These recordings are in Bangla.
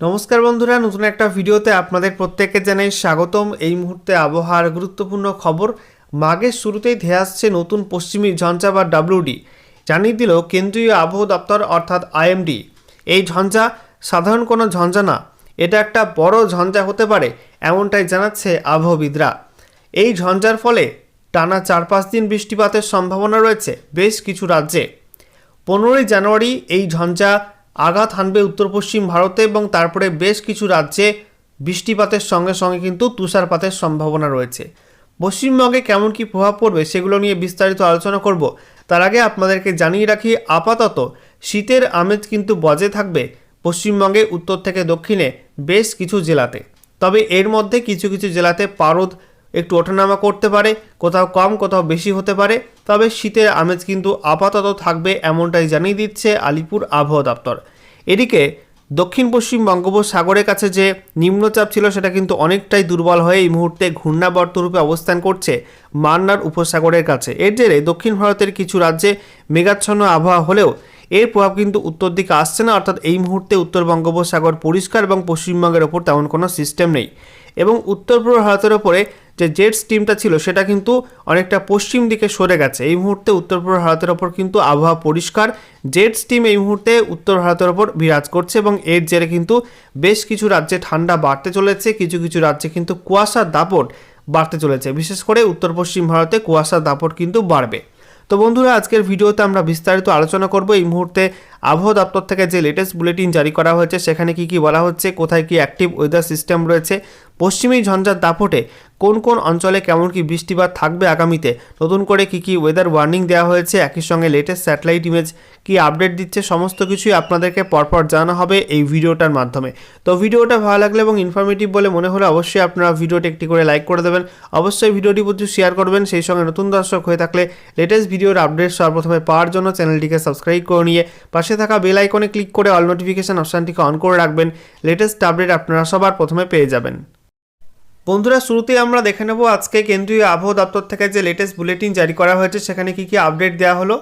নমস্কার বন্ধুরা, নতুন একটা ভিডিওতে আপনাদের প্রত্যেককে জানাই স্বাগতম। এই মুহূর্তে আবহাওয়ার গুরুত্বপূর্ণ খবর, মাঘের শুরুতেই ধেয়ে আসছে নতুন পশ্চিমী ঝঞ্ঝা বা ডাব্লিউডি জানিয়ে দিল কেন্দ্রীয় আবহাওয়া দপ্তর অর্থাৎ আইএমডি এই ঝঞ্ঝা সাধারণ কোনো ঝঞ্ঝা না, এটা একটা বড় ঝঞ্ঝা হতে পারে, এমনটাই জানাচ্ছে আবহবিদরা এই ঝঞ্ঝার ফলে টানা চার পাঁচ দিন বৃষ্টিপাতের সম্ভাবনা রয়েছে বেশ কিছু রাজ্যে। পনেরোই জানুয়ারি এই ঝঞ্ঝা আঘাত হানবে উত্তর পশ্চিম ভারতে এবং তারপরে বেশ কিছু রাজ্যে বৃষ্টিপাতের সঙ্গে সঙ্গে কিন্তু তুষারপাতের সম্ভাবনা রয়েছে। পশ্চিমবঙ্গে কেমন কি প্রভাব পড়বে সেগুলো নিয়ে বিস্তারিত আলোচনা করব। তার আগে আপনাদেরকে জানিয়ে রাখি, আপাতত শীতের আমেজ কিন্তু বজায় থাকবে পশ্চিমবঙ্গে, উত্তর থেকে দক্ষিণে বেশ কিছু জেলাতে। তবে এর মধ্যে কিছু কিছু জেলাতে পারদ একটু ওঠানামা করতে পারে, কোথাও কম, কোথাও বেশি হতে পারে। তবে শীতের আমেজ কিন্তু আপাতত থাকবে এমনটাই জানিয়ে দিচ্ছে আলিপুর আবহাওয়া দপ্তর। এদিকে দক্ষিণ পশ্চিম বঙ্গোপসাগরের কাছে যে নিম্নচাপ ছিল সেটা কিন্তু অনেকটাই দুর্বল হয়ে এই মুহূর্তে ঘূর্ণাবর্ত রূপে অবস্থান করছে মান্নার উপসাগরের কাছে। এর জেরে দক্ষিণ ভারতের কিছু রাজ্যে মেঘাচ্ছন্ন আবহাওয়া হলেও এর প্রভাব কিন্তু উত্তর দিকে আসছে না, অর্থাৎ এই মুহূর্তে উত্তর বঙ্গোপসাগর পরিষ্কার এবং পশ্চিমবঙ্গের ওপর তেমন কোনো সিস্টেম নেই। এবং উত্তর পূর্ব ভারতের ওপরে যে জেট টিমটা ছিল, সেটা কিন্তু অনেকটা পশ্চিম দিকে সরে গেছে। এই মুহূর্তে উত্তর পূর্ব ভারতের ওপর কিন্তু আবহাওয়া পরিষ্কার। জেট টিম এই মুহূর্তে উত্তর ভারতের ওপর বিরাজ করছে এবং এর জেরে কিন্তু বেশ কিছু রাজ্যে ঠান্ডা বাড়তে চলেছে। কিছু কিছু রাজ্যে কিন্তু কুয়াশার দাপট বাড়তে চলেছে। বিশেষ করে উত্তর পশ্চিম ভারতে কুয়াশার দাপট কিন্তু বাড়বে। তো বন্ধুরা, আজকের ভিডিওতে আমরা বিস্তারিত আলোচনা করব এই মুহূর্তে আবহাওয়া দপ্তর থেকে যে লেটেস্ট বুলেটিন জারি করা হয়েছে, সেখানে কি কি বলা হচ্ছে, কোথায় কি অ্যাক্টিভ ওয়েদার সিস্টেম রয়েছে, পশ্চিমী ঝঞ্ঝার দাপটে কোন কোন অঞ্চলে কেমন কি বৃষ্টিপাত থাকবে আগামীতে? নতুন করে কি কি ওয়েদার ওয়ার্নিং দেওয়া হয়েছে? একই সঙ্গে লেটেস্ট স্যাটেলাইট ইমেজ কি আপডেট দিচ্ছে? সমস্ত কিছুই আপনাদেরকে পরপর জানানো হবে এই ভিডিওটার মাধ্যমে। তো ভিডিওটা ভালো লাগলে এবং ইনফরমেটিভ বলে মনে হলে অবশ্যই আপনারা ভিডিওটি একটি করে লাইক করে দেবেন। অবশ্যই ভিডিওটি প্রচুর শেয়ার করবেন। সেই সঙ্গে নতুন দর্শক হয়ে থাকলে লেটেস্ট ভিডিওর আপডেট সর্বপ্রথমে পাওয়ার জন্য চ্যানেলটিকে সাবস্ক্রাইব করে নিয়ে পাশে থাকা বেল আইকনে ক্লিক করে অল নোটিফিকেশন অপশানটিকে অন করে রাখবেন। লেটেস্ট আপডেট আপনারা সবার প্রথমে পেয়ে যাবেন। বন্ধুরা, শুরুতেই আমরা দেখে নেব আজকে কেন্দ্রীয় আবহাওয়া দপ্তর থেকে যে লেটেস্ট বুলেটিন জারি করা হয়েছে, সেখানে কি কি আপডেট দেওয়া হলো,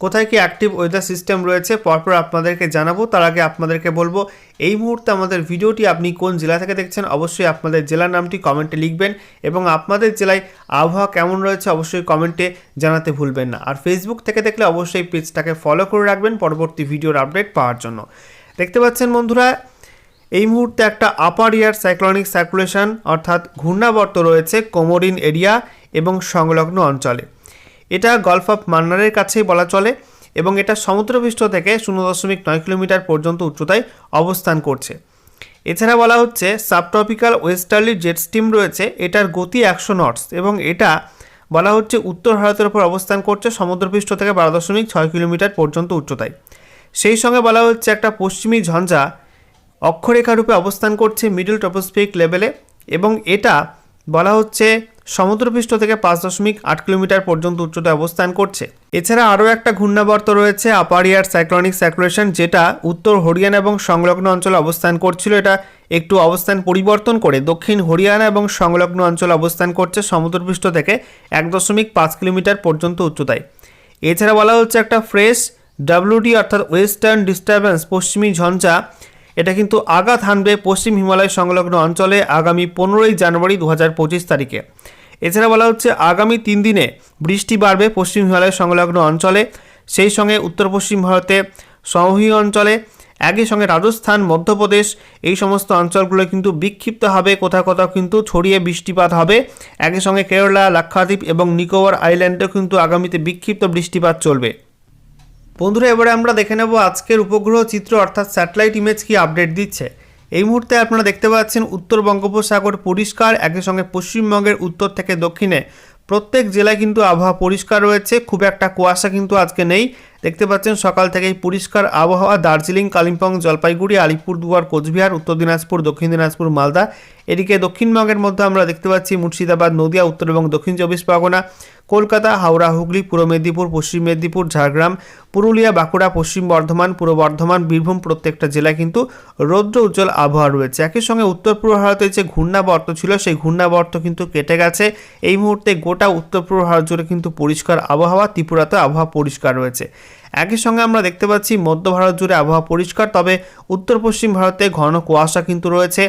কোথায় কি অ্যাক্টিভ ওয়েদার সিস্টেম রয়েছে, পরপর আপনাদেরকে জানাব। তার আগে আপনাদেরকে বলব, এই মুহূর্তে আমাদের ভিডিওটি আপনি কোন জেলা থেকে দেখছেন, অবশ্যই আপনাদের জেলার নামটি কমেন্টে লিখবেন এবং আপনাদের জেলায় আবহাওয়া কেমন রয়েছে, অবশ্যই কমেন্টে জানাতে ভুলবেন না। আর ফেসবুক থেকে দেখলে অবশ্যই পেজটাকে ফলো করে রাখবেন পরবর্তী ভিডিওর আপডেট পাওয়ার জন্য। দেখতে পাচ্ছেন বন্ধুরা এই মুহূর্তে একটা আপার ইয়ার সাইক্লনিক সার্কুলেশন অর্থাৎ ঘূর্ণাবর্ত রয়েছে কোমোরিন এরিয়া এবং সংলগ্ন অঞ্চলে। এটা গলফ অফ মান্নারের কাছেই বলা চলে এবং এটা সমুদ্রপৃষ্ঠ থেকে শূন্য দশমিক নয় কিলোমিটার পর্যন্ত উচ্চতায় অবস্থান করছে। এছাড়া বলা হচ্ছে সাবট্রপিক্যাল ওয়েস্টার্লি জেট স্টিম রয়েছে, এটার গতি একশো নটস এবং এটা বলা হচ্ছে উত্তর ভারতের উপর অবস্থান করছে সমুদ্রপৃষ্ঠ থেকে বারো দশমিক ছয় কিলোমিটার পর্যন্ত উচ্চতায়। সেই সঙ্গে বলা হচ্ছে একটা পশ্চিমী ঝঞ্ঝা অক্ষরেখা রূপে অবস্থান করছে মিডল টপোস্ফিক লেভেলে এবং এটা বলা হচ্ছে সমুদ্রপৃষ্ঠ থেকে পাঁচ দশমিক আট কিলোমিটার পর্যন্ত উচ্চতায় অবস্থান করছে। এছাড়া আরও একটা ঘূর্ণাবর্ত রয়েছে আপার ইয়ার সাইক্লনিক সার্কুলেশন যেটা উত্তর হরিয়ানা এবং সংলগ্ন অঞ্চলে অবস্থান করছিল। এটা একটু অবস্থান পরিবর্তন করে দক্ষিণ হরিয়ানা এবং সংলগ্ন অঞ্চলে অবস্থান করছে সমুদ্রপৃষ্ঠ থেকে এক দশমিক পাঁচ কিলোমিটার পর্যন্ত উচ্চতায়। এছাড়া বলা হচ্ছে একটা ফ্রেশ ডাব্লিউডি অর্থাৎ ওয়েস্টার্ন ডিস্টারবেন্স পশ্চিমী ঝঞ্ঝা এটা কিন্তু আঘাত হানবে পশ্চিম হিমালয় সংলগ্ন অঞ্চলে আগামী পনেরোই জানুয়ারি দু হাজার পঁচিশ তারিখে। এছাড়া বলা হচ্ছে, আগামী তিন দিনে বৃষ্টি বাড়বে পশ্চিম হিমালয় সংলগ্ন অঞ্চলে, সেই সঙ্গে উত্তর পশ্চিম ভারতে সমভূমি অঞ্চলে, একই সঙ্গে রাজস্থান, মধ্যপ্রদেশ, এই সমস্ত অঞ্চলগুলো কিন্তু বিক্ষিপ্ত হবে, কোথাও কোথাও কিন্তু ছড়িয়ে বৃষ্টিপাত হবে। একই সঙ্গে কেরালা, লাক্ষাদ্বীপ এবং নিকোবর আইল্যান্ডেও কিন্তু আগামীতে বিক্ষিপ্ত বৃষ্টিপাত চলবে। বন্ধুরা, এবারে আমরা দেখে নেব আজকের উপগ্রহ চিত্র, অর্থাৎ স্যাটেলাইট ইমেজ কি আপডেট দিচ্ছে। এই মুহূর্তে আপনারা দেখতে পাচ্ছেন উত্তর বঙ্গোপসাগর পরিষ্কার, একই সঙ্গে পশ্চিমবঙ্গের উত্তর থেকে দক্ষিণে। প্রত্যেক জেলায় কিন্তু আবহাওয়া পরিষ্কার রয়েছে, খুব একটা কুয়াশা কিন্তু আজকে নেই। দেখতে পাচ্ছেন সকাল থেকেই পরিষ্কার আবহাওয়া, দার্জিলিং, কালিম্পং, জলপাইগুড়ি আলিপুরদুয়ার কোচবিহার, উত্তর দিনাজপুর, দক্ষিণ দিনাজপুর, মালদা। এদিকে দক্ষিণবঙ্গের মধ্যে আমরা দেখতে পাচ্ছি মুর্শিদাবাদ, নদিয়া, উত্তর এবং দক্ষিণ চব্বিশ পরগনা, কলকাতা, হাওড়া, হুগলি, পূর্ব মেদিনীপুর, পশ্চিম মেদিনীপুর, ঝাড়গ্রাম, পুরুলিয়া, বাঁকুড়া, পশ্চিম বর্ধমান, পূর্ব বর্ধমান, বীরভূম প্রত্যেকটা জেলায় কিন্তু রৌদ্র উজ্জ্বল আবহাওয়া রয়েছে। একই সঙ্গে উত্তর পূর্ব ভারতের যে ঘূর্ণাবর্ত ছিল, সেই ঘূর্ণাবর্ত কিন্তু কেটে গেছে। এই মুহূর্তে গোটা উত্তর পূর্ব ভারত জুড়ে কিন্তু পরিষ্কার আবহাওয়া, ত্রিপুরাতে আবহাওয়া পরিষ্কার রয়েছে। একই সঙ্গে আমরা দেখতে পাচ্ছি মধ্য ভারত জুড়ে আবহাওয়া পরিষ্কার, তবে উত্তর পশ্চিম ভারতে ঘন কুয়াশা কিন্তু রয়েছে।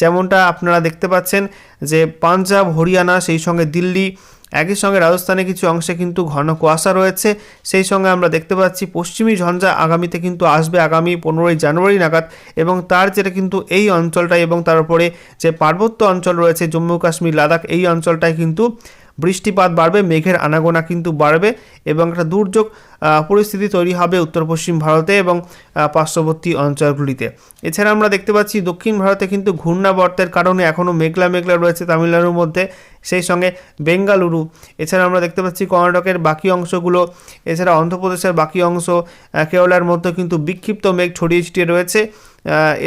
যেমনটা আপনারা দেখতে পাচ্ছেন যে পাঞ্জাব, হরিয়ানা, সেই সঙ্গে দিল্লি, একই সঙ্গে রাজস্থানে কিছু অংশে কিন্তু ঘন কুয়াশা রয়েছে। সেই সঙ্গে আমরা দেখতে পাচ্ছি পশ্চিমী ঝঞ্ঝা আগামীতে কিন্তু আসবে আগামী পনেরোই জানুয়ারি নাগাদ এবং তার যেটা কিন্তু এই অঞ্চলটাই এবং তার উপরে যে পার্বত্য অঞ্চল রয়েছে জম্মু কাশ্মীর লাদাখ, এই অঞ্চলটায় কিন্তু বৃষ্টিপাত বাড়বে, মেঘের আনাগোনা কিন্তু বাড়বে এবং একটা দুর্যোগ পরিস্থিতি তৈরি হবে উত্তর পশ্চিম ভারতে এবং পার্শ্ববর্তী অঞ্চলগুলিতে। এছাড়া আমরা দেখতে পাচ্ছি দক্ষিণ ভারতে কিন্তু ঘূর্ণাবর্তের কারণে এখনও মেঘলা মেঘলা রয়েছে তামিলনাড়ুর মধ্যে, সেই সঙ্গে বেঙ্গালুরু। এছাড়া আমরা দেখতে পাচ্ছি কর্ণাটকের বাকি অংশগুলো, এছাড়া অন্ধ্রপ্রদেশের বাকি অংশ কেরলার মধ্যে কিন্তু বিক্ষিপ্ত মেঘ ছড়িয়ে ছিটিয়ে রয়েছে।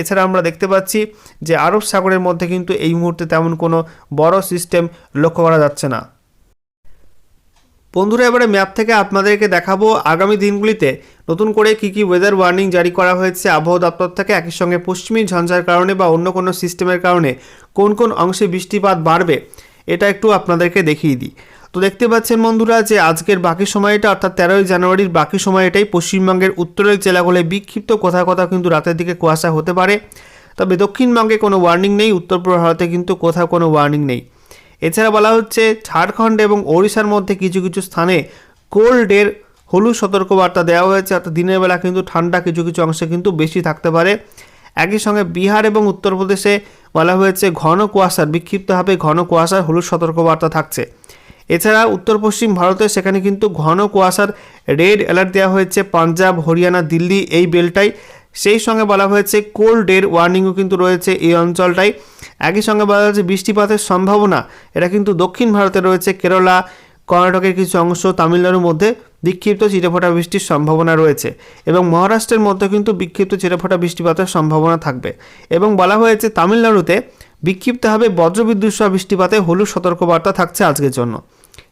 এছাড়া আমরা দেখতে পাচ্ছি যে আরব সাগরের মধ্যে কিন্তু এই মুহূর্তে তেমন কোনো বড় সিস্টেম লক্ষ্য করা যাচ্ছে না। বন্ধুরা, এবারে ম্যাপ থেকে আপনাদেরকে দেখাবো আগামী দিনগুলিতে নতুন করে কী কী ওয়েদার ওয়ার্নিং জারি করা হয়েছে আবহাওয়া দপ্তর থেকে, একই সঙ্গে পশ্চিমী ঝঞ্ঝার কারণে বা অন্য কোনো সিস্টেমের কারণে কোন কোন অংশে বৃষ্টিপাত বাড়বে, এটা একটু আপনাদেরকে দেখিয়ে দিই। তো দেখতে পাচ্ছেন বন্ধুরা যে আজকের বাকি সময়টা, অর্থাৎ তেরোই জানুয়ারির বাকি সময়টাই পশ্চিমবঙ্গের উত্তরের জেলাগুলোয় বিক্ষিপ্ত, কোথাও কোথাও কিন্তু রাতের দিকে কুয়াশা হতে পারে। তবে দক্ষিণবঙ্গে কোনো ওয়ার্নিং নেই, উত্তর পূর্ব ভারতে কিন্তু কোথাও কোনো ওয়ার্নিং নেই। এছাড়া বলা হচ্ছে ঝাড়খণ্ড এবং ওড়িশার মধ্যে কিছু কিছু স্থানে কোল্ডের হলুদ সতর্কবার্তা দেওয়া হয়েছে। অর্থাৎ দিনের বেলা কিন্তু ঠান্ডা কিছু কিছু অংশে কিন্তু বেশি থাকতে পারে। একই সঙ্গে বিহার এবং উত্তরপ্রদেশে বলা হয়েছে ঘন কুয়াশার, বিক্ষিপ্তভাবে ঘন কুয়াশার হলুদ সতর্কবার্তা থাকছে। এছাড়া উত্তর পশ্চিম ভারতে সেখানে কিন্তু ঘন কুয়াশার রেড অ্যালার্ট দেওয়া হয়েছে। পাঞ্জাব, হরিয়ানা, দিল্লি এই বেলটাই সেই সঙ্গে বলা হয়েছে কোল্ড কোল্ডের ওয়ার্নিংও কিন্তু রয়েছে এই অঞ্চলটায়। একই সঙ্গে বলা হয়েছে, বৃষ্টিপাতের সম্ভাবনা, এটা কিন্তু দক্ষিণ ভারতে রয়েছে, কেরলা, কর্ণাটকের কিছু অংশ, তামিলনাড়ুর মধ্যে বিক্ষিপ্ত চিটেফোঁটা বৃষ্টির সম্ভাবনা রয়েছে এবং মহারাষ্ট্রের মধ্যে কিন্তু বিক্ষিপ্ত চিটেফোঁটা বৃষ্টিপাতের সম্ভাবনা থাকবে। এবং বলা হয়েছে, তামিলনাড়ুতে বিক্ষিপ্তভাবে বজ্রবিদ্যুৎ সহ বৃষ্টিপাতে হলুদ সতর্কবার্তা থাকছে আজকের জন্য।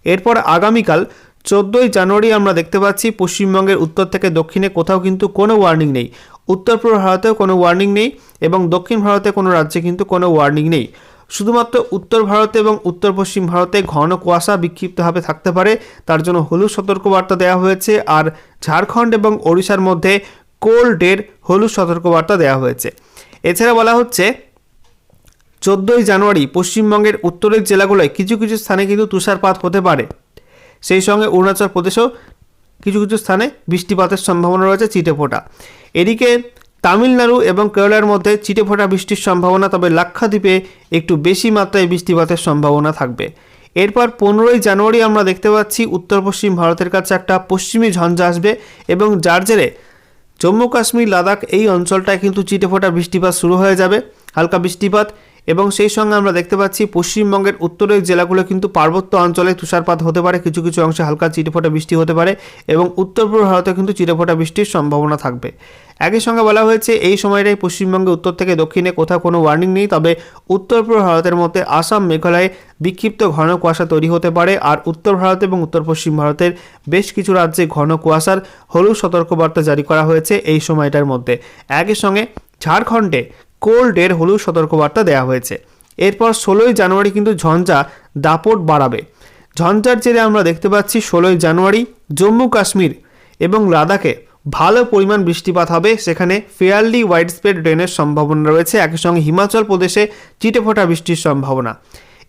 এরপর আগামীকাল চোদ্দোই জানুয়ারি আমরা দেখতে পাচ্ছি, পশ্চিমবঙ্গের উত্তর থেকে দক্ষিণে কোথাও কিন্তু কোনো ওয়ার্নিং নেই। উত্তর পূর্ব ভারতেও কোনো ওয়ার্নিং নেই এবং দক্ষিণ ভারতে কোনো রাজ্যে কিন্তু কোনো ওয়ার্নিং নেই। শুধুমাত্র উত্তর ভারতে এবং উত্তর পশ্চিম ভারতে ঘন কুয়াশা বিক্ষিপ্তভাবে থাকতে পারে, তার জন্য হলুদ সতর্কবার্তা দেওয়া হয়েছে আর ঝাড়খণ্ড এবং ওড়িশার মধ্যে কোল্ডের হলুদ সতর্কবার্তা দেওয়া হয়েছে। এছাড়া বলা হচ্ছে, চোদ্দোই জানুয়ারি পশ্চিমবঙ্গের উত্তরের জেলাগুলোয় কিছু কিছু স্থানে কিন্তু তুষারপাত হতে পারে। সেই সঙ্গে অরুণাচল প্রদেশেও কিছু কিছু স্থানে বৃষ্টিপাতের সম্ভাবনা রয়েছে চিটেফোঁটা এদিকে তামিলনাড়ু এবং কেরলার মধ্যে চিটেফোঁটা বৃষ্টির সম্ভাবনা, তবে লাক্ষাদ্বীপে একটু বেশি মাত্রায় বৃষ্টিপাতের সম্ভাবনা থাকবে। এরপর পনেরোই জানুয়ারি আমরা দেখতে পাচ্ছি, উত্তর পশ্চিম ভারতের কাছে একটা পশ্চিমী ঝঞ্ঝা আসবে এবং যার জেরে জম্মু কাশ্মীর, লাদাখ এই অঞ্চলটায় কিন্তু চিটেফোঁটা বৃষ্টিপাত শুরু হয়ে যাবে। হালকা বৃষ্টিপাত এবং সেই সঙ্গে আমরা দেখতে পাচ্ছি পশ্চিমবঙ্গের উত্তরের জেলাগুলো কিন্তু পার্বত্য অঞ্চলে তুষারপাত হতে পারে, কিছু কিছু অংশে হালকা চিটেফোঁটা বৃষ্টি হতে পারে এবং উত্তর পূর্ব ভারতে কিন্তু চিটেফোঁটা বৃষ্টির সম্ভাবনা থাকবে। একই সঙ্গে বলা হয়েছে, এই সময়টাই পশ্চিমবঙ্গে উত্তর থেকে দক্ষিণে কোথাও কোনো ওয়ার্নিং নেই, তবে উত্তর পূর্ব ভারতের মধ্যে আসাম, মেঘালয়ে বিক্ষিপ্ত ঘন কুয়াশা তৈরি হতে পারে আর উত্তর ভারত এবং উত্তর পশ্চিম ভারতের বেশ কিছু রাজ্যে ঘন কুয়াশার হলুদ সতর্কবার্তা জারি করা হয়েছে এই সময়টার মধ্যে। একই সঙ্গে ঝাড়খণ্ডে কোল্ডের হলুদ সতর্কবার্তা দেওয়া হয়েছে। এরপর ষোলোই জানুয়ারি কিন্তু ঝঞ্ঝা দাপট বাড়াবে। ঝঞ্ঝার জেরে আমরা দেখতে পাচ্ছি ষোলোই জানুয়ারি জম্মু কাশ্মীর এবং লাদাখে ভালো পরিমাণ বৃষ্টিপাত হবে। সেখানে ফেয়ারলি ওয়াইড স্প্রেড রেনের সম্ভাবনা রয়েছে। একই সঙ্গে হিমাচল প্রদেশে চিটেফোঁটা বৃষ্টির সম্ভাবনা।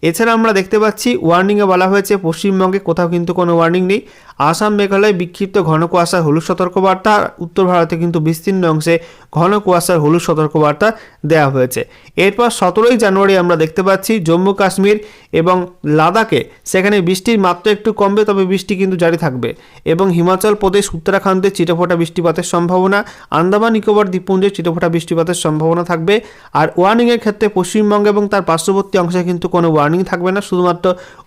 এছাড়া আমরা দেখতে পাচ্ছি ওয়ার্নিংয়ে বলা হয়েছে, পশ্চিমবঙ্গে কোথাও কিন্তু কোনো ওয়ার্নিং নেই। আসাম, মেঘালয় বিক্ষিপ্ত ঘন কুয়াশার হলুদ সতর্কবার্তা। উত্তর ভারতে কিন্তু বিস্তীর্ণ অংশে ঘন কুয়াশার হলুদ সতর্কবার্তা দেওয়া হয়েছে। এরপর সতেরোই জানুয়ারি আমরা দেখতে পাচ্ছি জম্মু কাশ্মীর এবং লাদাখে সেখানে বৃষ্টির মাত্রা একটু কমবে, তবে বৃষ্টি কিন্তু জারি থাকবে এবং হিমাচল প্রদেশ, উত্তরাখণ্ডে চিটেফোঁটা বৃষ্টিপাতের সম্ভাবনা, আন্দামান, নিকোবর, দ্বীপপুঞ্জে চিটেফোঁটা বৃষ্টিপাতের সম্ভাবনা থাকবে আর ওয়ার্নিংয়ের ক্ষেত্রে পশ্চিমবঙ্গ এবং তার পার্শ্ববর্তী অংশে কিন্তু কোনো ওয়ার্নিং থাকবে না, শুধুমাত্র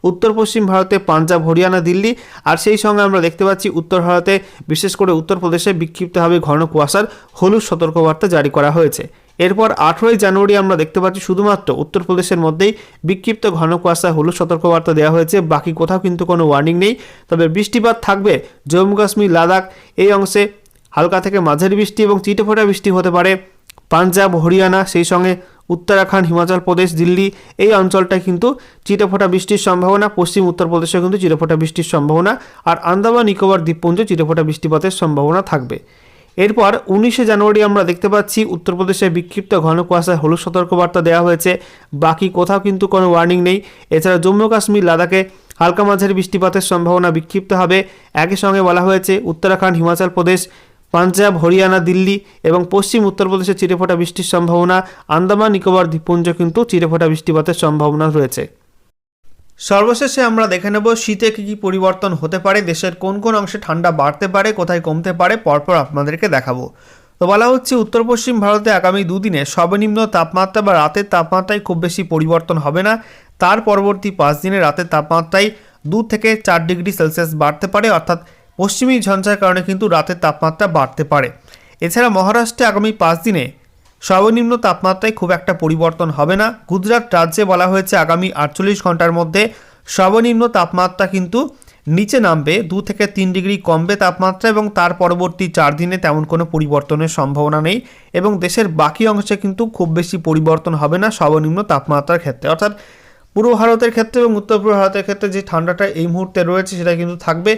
উত্তর পশ্চিম ভারতে পাঞ্জাব, হরিয়ানা, দিল্লি আর সেই সঙ্গে আমরা দেখতে পাচ্ছি উত্তর ভারতে, বিশেষ করে উত্তরপ্রদেশে বিক্ষিপ্তভাবে ঘন কুয়াশার হলুদ সতর্কবার্তা জারি করা হয়েছে। এরপর আঠেরোই জানুয়ারি আমরা দেখতে পাচ্ছি শুধুমাত্র উত্তরপ্রদেশের মধ্যেই বিক্ষিপ্ত ঘন কুয়াশা হলুদ সতর্কবার্তা দেওয়া হয়েছে, বাকি কোথাও কিন্তু কোনো ওয়ার্নিং নেই। তবে বৃষ্টিপাত থাকবে জম্মু কাশ্মীর, লাদাখ, এই অংশে। হালকা থেকে মাঝারি বৃষ্টি এবং চিটেফোঁটা বৃষ্টি হতে পারে। পাঞ্জাব, হরিয়ানা, সেই সঙ্গে উত্তরাখণ্ড, হিমাচল প্রদেশ, দিল্লি, এই অঞ্চলটায় কিন্তু চিরফোঁটা বৃষ্টির সম্ভাবনা, পশ্চিম উত্তরপ্রদেশে কিন্তু চিরফোঁটা বৃষ্টির সম্ভাবনা, আর আন্দামান, নিকোবর, দ্বীপপুঞ্জে চিরফোঁটা বৃষ্টিপাতের সম্ভাবনা থাকবে। এরপর উনিশে জানুয়ারি আমরা দেখতে পাচ্ছি উত্তরপ্রদেশে বিক্ষিপ্ত ঘন কুয়াশায় হলুদ সতর্কবার্তা দেওয়া হয়েছে। বাকি কোথাও কিন্তু কোনো ওয়ার্নিং নেই। এছাড়া জম্মু কাশ্মীর, লাদাখে হালকা মাঝারি বৃষ্টিপাতের সম্ভাবনা বিক্ষিপ্ত হবে। একই সঙ্গে বলা হয়েছে, উত্তরাখণ্ড, হিমাচল প্রদেশ, পাঞ্জাব, হরিয়ানা, দিল্লি এবং পশ্চিম উত্তরপ্রদেশে চিরেফোঁটা বৃষ্টির সম্ভাবনা। আন্দামান, নিকোবর, দ্বীপপুঞ্জ কিন্তু চিরেফোঁটা বৃষ্টিপাতের সম্ভাবনা রয়েছে। সর্বশেষে আমরা দেখে নেব শীতে কী কী পরিবর্তন হতে পারে, দেশের কোন কোন অংশে ঠান্ডা বাড়তে পারে, কোথায় কমতে পারে, পরপর আপনাদেরকে দেখাবো। তো বলা হচ্ছে উত্তর পশ্চিম ভারতে আগামী দুদিনে সর্বনিম্ন তাপমাত্রা বা রাতের তাপমাত্রায় খুব বেশি পরিবর্তন হবে না। তার পরবর্তী পাঁচ দিনে রাতের তাপমাত্রায় দু থেকে চার ডিগ্রি সেলসিয়াস বাড়তে পারে, অর্থাৎ পশ্চিমী ঝঞ্ঝার কারণে কিন্তু রাতের তাপমাত্রা বাড়তে পারে। এছাড়া মহারাষ্ট্রে আগামী পাঁচ দিনে সর্বনিম্ন তাপমাত্রায় খুব একটা পরিবর্তন হবে না। গুজরাট রাজ্যে বলা হয়েছে আগামী আটচল্লিশ ঘণ্টার মধ্যে সর্বনিম্ন তাপমাত্রা কিন্তু নিচে নামবে, দু থেকে তিন ডিগ্রি কমবে তাপমাত্রা এবং তার পরবর্তী চার দিনে তেমন কোনো পরিবর্তনের সম্ভাবনা নেই এবং দেশের বাকি অংশে কিন্তু খুব বেশি পরিবর্তন হবে না সর্বনিম্ন তাপমাত্রার ক্ষেত্রে। অর্থাৎ পূর্ব ভারতের ক্ষেত্রে এবং উত্তর পূর্ব ভারতের ক্ষেত্রে যে ঠান্ডাটা এই মুহূর্তে রয়েছে সেটা কিন্তু থাকবে।